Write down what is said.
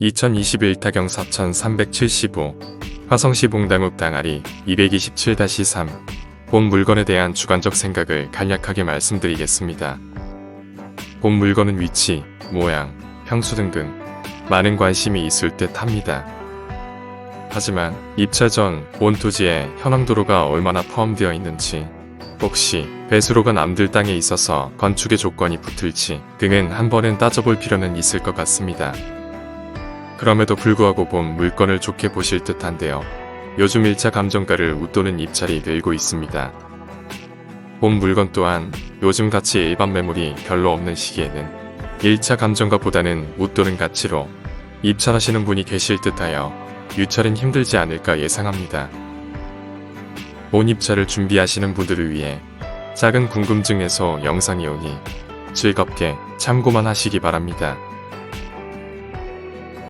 2021 타경 4375 화성시 봉당읍 당아리 227-3 본 물건에 대한 주관적 생각을 간략하게 말씀드리겠습니다. 본 물건은 위치, 모양, 향수 등등 많은 관심이 있을 듯 합니다. 하지만 입차 전본 토지에 현황도로가 얼마나 포함되어 있는지 혹시 배수로가 남들 땅에 있어서 건축의 조건이 붙을지 등은 한 번은 따져볼 필요는 있을 것 같습니다. 그럼에도 불구하고 본 물건을 좋게 보실 듯한데요. 요즘 1차 감정가를 웃도는 입찰이 늘고 있습니다. 본 물건 또한 요즘같이 일반 매물이 별로 없는 시기에는 1차 감정가보다는 웃도는 가치로 입찰하시는 분이 계실 듯하여 유찰은 힘들지 않을까 예상합니다. 본 입찰을 준비하시는 분들을 위해 작은 궁금증에서 영상이 오니 즐겁게 참고만 하시기 바랍니다.